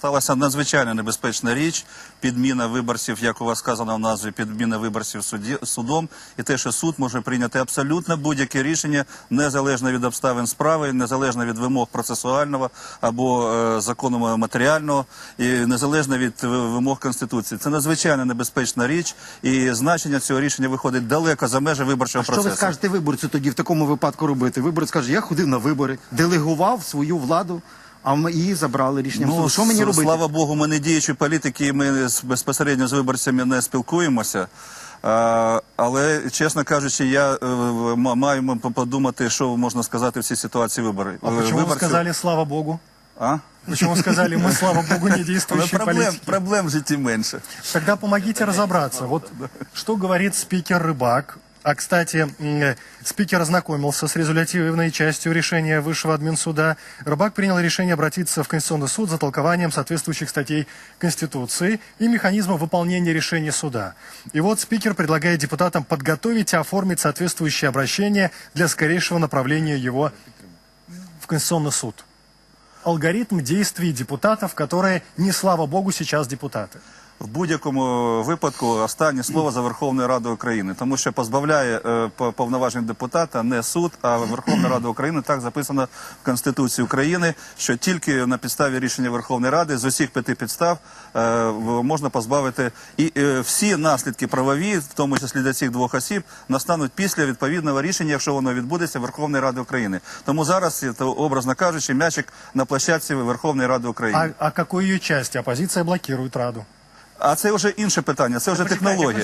Сталася надзвичайно небезпечна річ, підміна виборців, як у вас сказано в назві, підміна виборців суді, судом, і те, що суд може прийняти абсолютно будь-яке рішення, незалежно від обставин справи, незалежно від вимог процесуального або е, закону матеріального, і незалежно від вимог конституції. Це надзвичайно небезпечна річ, і значення цього рішення виходить далеко за межі виборчого А що ви скажете виборцю тоді в такому випадку робити? Виборець каже, я ходив на вибори, делегував свою владу, а ми її забрали рішенням суду. Що мені с- робити? Ну, Слава Богу, ми не діючі політики, і ми з- безпосередньо з виборцями не спілкуємося. А, але, чесно кажучи, я е, м- маю м- подумати, що можна сказати в цій ситуації вибори. А Е, почему вы виборців- сказали «слава Богу»? А? Почему вы сказали «мы, слава Богу, не Але действующие проблем, политики»? проблем в житті менше. Тогда помогите разобраться. Вот что говорит спикер Рыбак. А, кстати, м, спикер ознакомился с результативной частью решения Высшего админсуда. Рыбак принял решение обратиться в Конституционный суд за толкованием соответствующих статей Конституции и механизма выполнения решения суда. И вот спикер предлагает депутатам подготовить и оформить соответствующее обращение для скорейшего направления его в Конституционный суд. Алгоритм действий депутатов, которые, не слава богу, сейчас депутаты. В будь-якому випадку останнє слово за Верховною Радою України, тому що позбавляє е, повноважень депутата не суд, а Верховна Рада України. Так записано в Конституції України, що тільки на підставі рішення Верховної Ради з усіх п'яти підстав е, можна позбавити і е, всі наслідки правові, в тому числі для цих двох осіб, настануть після відповідного рішення, якщо воно відбудеться Верховної Ради України. Тому зараз, е, то, образно кажучи, м'ячик на площадці Верховної Ради України. А, а ее части оппозиция Раду? А це вже інше питання, це вже технологія.